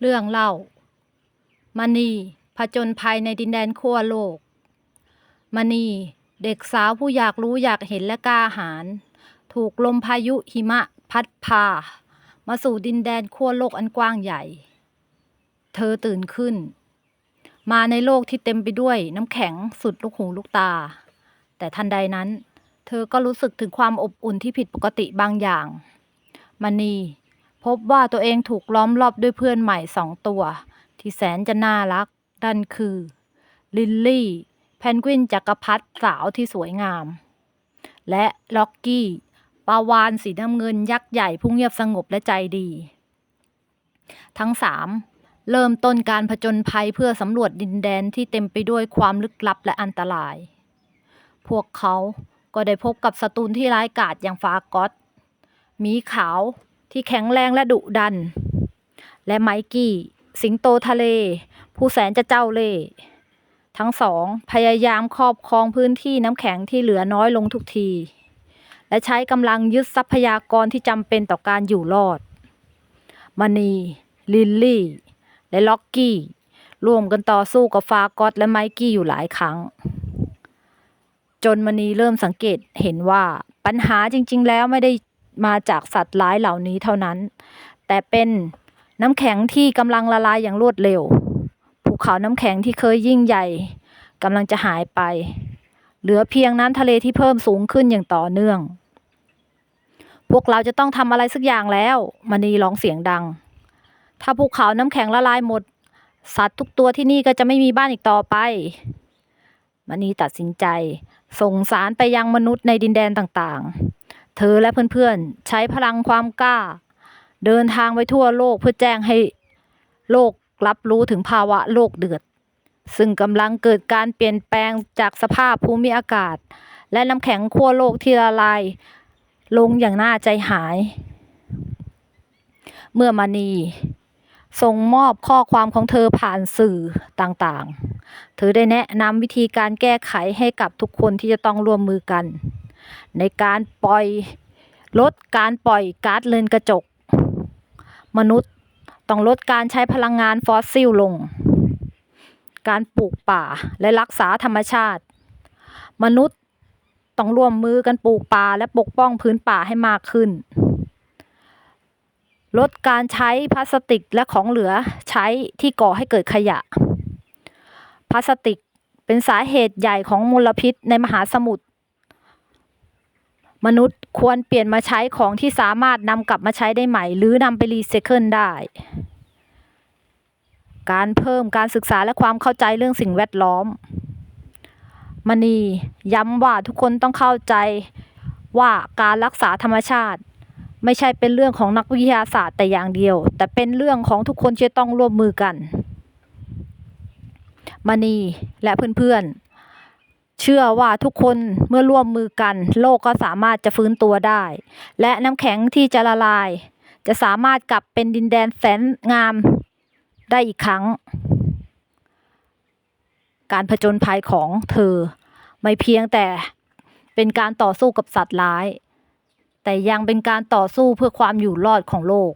เรื่องเล่ามณีผจญภัยในดินแดนขั้วโลกมณีเด็กสาวผู้อยากรู้อยากเห็นและกล้าหาญถูกลมพายุหิมะพัดพา มาสู่ดินแดนขั้วโลกอันกว้างใหญ่ เธอตื่นขึ้น มาในโลกที่เต็มไปด้วยน้ำแข็งสุดลูกหูลูกตา แต่ทันใดนั้น เธอก็รู้สึกถึงความอบอุ่นที่ผิดปกติบางอย่างมณี พบว่าตัวเองถูกล้อมรอบด้วยเพื่อนใหม่สองตัว ที่แสนจะน่ารักดันคือ ลิลลี่ แพนกวินจักรพรรดิสาวที่สวยงาม และล็อกกี้ปาวานสีน้ำเงินยักษ์ใหญ่ผู้เงียบสงบและใจดี ทั้งสามเริ่มต้นการผจญภัยเพื่อสำรวจดินแดนที่เต็มไปด้วยความลึกลับและอันตราย พวกเขาก็ได้พบกับศัตรูที่ร้ายกาจอย่างฟากอสหมีขาว ที่แข็งแรงและดุดัน และไมกี้ สิงโตทะเล ผู้แสนจะเจ้าเล่ห์ทั้งสองพยายามครอบครองพื้นที่น้ำแข็งที่เหลือน้อยลงทุกที และใช้กำลังยึดทรัพยากรที่จำเป็นต่อการอยู่รอดมณีลิลลี่ และล็อกกี้ ร่วมกันต่อสู้กับฟากอสและไมกี้อยู่หลายครั้ง จนมณีเริ่มสังเกตเห็นว่าปัญหาจริง ๆ แล้วไม่ได้ มาจากสัตว์ร้ายเหล่านี้เท่านั้น แต่เป็นน้ำแข็งที่กำลังละลายอย่างรวดเร็ว ภูเขาน้ำแข็งที่เคยยิ่งใหญ่กำลังจะหายไป เหลือเพียงน้ำทะเลที่เพิ่มสูงขึ้นอย่างต่อเนื่อง พวกเราจะต้องทำอะไรสักอย่างแล้วมณีร้องเสียงดัง ถ้าภูเขาน้ำแข็งละลายหมด สัตว์ทุกตัวที่นี่ก็จะไม่มีบ้านอีกต่อไปมณีตัดสินใจ ส่งสารไปยังมนุษย์ในดินแดนต่างๆ เธอและเพื่อนๆ ใช้พลังความกล้า เดินทางไปทั่วโลกเพื่อแจ้งให้โลกรับรู้ถึงภาวะโลกเดือด ซึ่งกำลังเกิดการเปลี่ยนแปลงจากสภาพภูมิอากาศ และน้ำแข็งขั้วโลกที่ละลาย ลงอย่างน่าใจหาย เมื่อมานีส่งมอบข้อความของเธอผ่านสื่อต่างๆ เธอได้แนะนำวิธีการแก้ไขให้กับทุกคนที่จะต้องร่วมมือกัน ในการปล่อยลดการปล่อยก๊าซเรือนกระจก มนุษย์ต้องลดการใช้พลังงานฟอสซิลลง การปลูกป่าและรักษาธรรมชาติ มนุษย์ต้องร่วมมือกันปลูกป่าและปกป้องพื้นป่าให้มากขึ้น ลดการใช้พลาสติกและของเหลือใช้ที่ก่อให้เกิดขยะ พลาสติกเป็นสาเหตุใหญ่ของมลพิษในมหาสมุทร มนุษย์ควรเปลี่ยนมาใช้ของที่สามารถนำกลับมาใช้ได้ใหม่ หรือนำไปรีไซเคิลได้ การเพิ่มการศึกษาและความเข้าใจเรื่องสิ่งแวดล้อมมณีย้ำว่าทุกคนต้องเข้าใจว่าการรักษาธรรมชาติ ไม่ใช่เป็นเรื่องของนักวิทยาศาสตร์แต่อย่างเดียว แต่เป็นเรื่องของทุกคนที่จะต้องร่วมมือกันมณีและเพื่อนๆ เชื่อว่าทุกคนเมื่อร่วมมือกัน โลกก็สามารถจะฟื้นตัวได้ และน้ำแข็งที่จะละลาย จะสามารถกลับเป็นดินแดนแสนงามได้อีกครั้ง การผจญภัยของเธอ ไม่เพียงแต่เป็นการต่อสู้กับสัตว์ร้าย แต่ยังเป็นการต่อสู้เพื่อความอยู่รอดของโลก